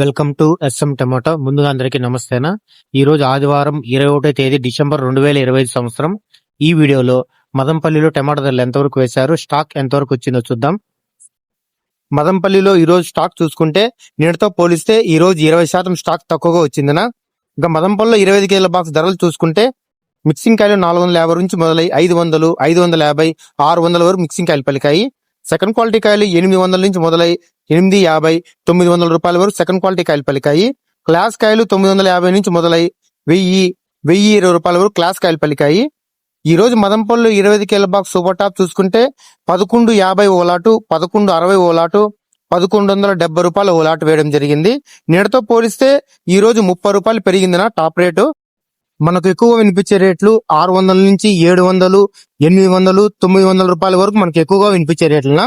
Welcome to S M tomato. ముందుగా అందరికీ నమస్తేనా. ఈరోజు ఆదివారం ఇరవై ఒకటో తేదీ డిసెంబర్ రెండు వేల ఇరవై ఐదు సంవత్సరం. ఈ వీడియోలో మదంపల్లిలో టమాటా ధరలు ఎంతవరకు వేశారు స్టాక్ ఎంతవరకు వచ్చిందో చూద్దాం. మదంపల్లిలో ఈరోజు స్టాక్ చూసుకుంటే నిన్నతో పోలిస్తే ఈరోజు ఇరవై శాతం స్టాక్ తక్కువగా వచ్చిందనా. ఇంకా మదంపల్లిలో ఇరవై ఐదు కేజీల బాక్స్ ధరలు చూసుకుంటే మిక్సింగ్ కాయలు నాలుగు వందల యాభై నుంచి మొదలై ఐదు వందలు ఐదు వందల యాభై ఆరు వందల వరకు మిక్సింగ్ కాయలు పలికాయి. సెకండ్ క్వాలిటీ కాయలు ఎనిమిది వందల నుంచి మొదలై ఎనిమిది యాభై తొమ్మిది వందల రూపాయల వరకు సెకండ్ క్వాలిటీ కాయలు పలికాయి. క్లాస్ కాయలు తొమ్మిది వందల యాభై నుంచి మొదలై వెయ్యి వెయ్యి ఇరవై రూపాయల వరకు క్లాస్ కాయలు పలికాయి. ఈ రోజు మదంపల్లి ఇరవై ఐదు కేల బాక్స్ సూపర్ టాప్ చూసుకుంటే పదకొండు యాభై ఓలాటు పదకొండు అరవై ఓలాటు పదకొండు వందల డెబ్బై రూపాయల ఓలాటు వేయడం జరిగింది. నేడుతో పోలిస్తే ఈ రోజు ముప్పై రూపాయలు పెరిగిందిన టాప్ రేటు మనకు ఎక్కువ వినిపించే రేట్లు ఆరు వందల నుంచి ఏడు వందలు ఎనిమిది వందలు తొమ్మిది వందల రూపాయల వరకు మనకు ఎక్కువగా వినిపించే రేట్లనా